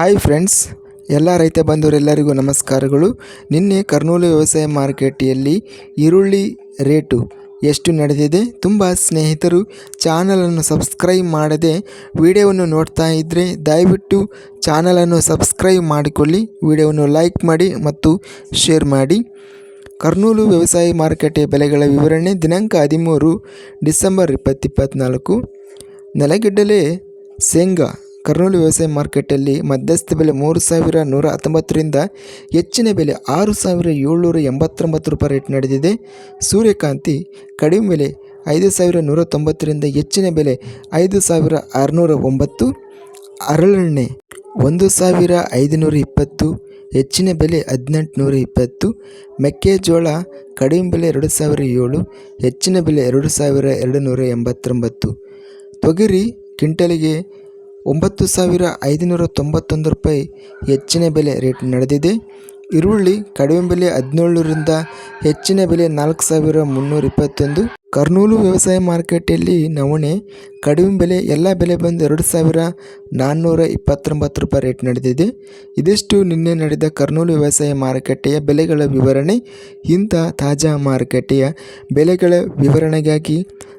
Hi friends, ಎಲ್ಲ ರೈತ ಬಂಧುವರೆಲ್ಲರಿಗೂ ನಮಸ್ಕಾರಗಳು. ನಿನ್ನೆ ಕರ್ನೂಲು ವ್ಯವಸಾಯ ಮಾರುಕಟ್ಟೆಯಲ್ಲಿ ಈರುಳ್ಳಿ ರೇಟು ಎಷ್ಟು ನಡೆದಿದೆ ತುಂಬ ಸ್ನೇಹಿತರು ಚಾನಲನ್ನು ಸಬ್ಸ್ಕ್ರೈಬ್ ಮಾಡದೆ ವಿಡಿಯೋವನ್ನು ನೋಡ್ತಾ ಇದ್ದರೆ ದಯವಿಟ್ಟು ಚಾನಲನ್ನು ಸಬ್ಸ್ಕ್ರೈಬ್ ಮಾಡಿಕೊಳ್ಳಿ, ವಿಡಿಯೋವನ್ನು ಲೈಕ್ ಮಾಡಿ ಮತ್ತು ಶೇರ್ ಮಾಡಿ. ಕರ್ನೂಲು ವ್ಯವಸಾಯ ಮಾರುಕಟ್ಟೆ ಬೆಲೆಗಳ ವಿವರಣೆ ದಿನಾಂಕ ಹದಿಮೂರು ಡಿಸೆಂಬರ್ ಇಪ್ಪತ್ತಿಪ್ಪತ್ನಾಲ್ಕು ನೆಲಗಡಲೆ ಶೇಂಗಾ ಕರ್ನೂಲು ವ್ಯವಸಾಯ ಮಾರ್ಕೆಟಲ್ಲಿ ಮಧ್ಯಸ್ಥ ಬೆಲೆ ಮೂರು ಸಾವಿರ ನೂರ ಹತ್ತೊಂಬತ್ತರಿಂದ ಹೆಚ್ಚಿನ ಬೆಲೆ ಆರು ಸಾವಿರ ಏಳ್ನೂರ ಎಂಬತ್ತೊಂಬತ್ತು ರೂಪಾಯಿ ರೇಟ್ ನಡೆದಿದೆ. ಸೂರ್ಯಕಾಂತಿ ಕಡಿಮೆ ಬೆಲೆ ಐದು ಸಾವಿರ ನೂರ ತೊಂಬತ್ತರಿಂದ ಹೆಚ್ಚಿನ ಬೆಲೆ ಐದು ಸಾವಿರ ಆರುನೂರ ಒಂಬತ್ತು. ಅರಳೆಣ್ಣೆ ಒಂದು ಸಾವಿರ ಐದುನೂರ ಇಪ್ಪತ್ತು, ಹೆಚ್ಚಿನ ಬೆಲೆ ಹದಿನೆಂಟು ನೂರ ಇಪ್ಪತ್ತು. ಮೆಕ್ಕೆಜೋಳ ಕಡಿಮೆ ಬೆಲೆ ಎರಡು ಸಾವಿರ ಏಳು, ಹೆಚ್ಚಿನ ಬೆಲೆ ಎರಡು ಸಾವಿರ ಎರಡು ನೂರ ಎಂಬತ್ತೊಂಬತ್ತು. ತೊಗರಿ, ಕ್ವಿಂಟಲಿಗೆ ಒಂಬತ್ತು ಸಾವಿರ ಐದುನೂರ ತೊಂಬತ್ತೊಂದು ರೂಪಾಯಿ ಹೆಚ್ಚಿನ ಬೆಲೆ ರೇಟ್ ನಡೆದಿದೆ. ಈರುಳ್ಳಿ ಕಡಿಮೆ ಬೆಲೆ ಹದಿನೇಳರಿಂದ ಹೆಚ್ಚಿನ ಬೆಲೆ ನಾಲ್ಕು ಸಾವಿರ ಮುನ್ನೂರ ಇಪ್ಪತ್ತೊಂದು. ಕರ್ನೂಲು ವ್ಯವಸಾಯ ಮಾರ್ಕೆಟಲ್ಲಿ ನವಣೆ ಕಡಿಮೆ ಬೆಲೆ ಎಲ್ಲ ಬೆಲೆ ಬಂದು ಎರಡು ಸಾವಿರ ನಾನ್ನೂರ ಇಪ್ಪತ್ತೊಂಬತ್ತು ರೂಪಾಯಿ ರೇಟ್ ನಡೆದಿದೆ. ಇದಿಷ್ಟು ನಿನ್ನೆ ನಡೆದ ಕರ್ನೂಲು ವ್ಯವಸಾಯ ಮಾರುಕಟ್ಟೆಯ ಬೆಲೆಗಳ ವಿವರಣೆ. ಇಂಥ ತಾಜಾ ಮಾರುಕಟ್ಟೆಯ ಬೆಲೆಗಳ ವಿವರಣೆಗಾಗಿ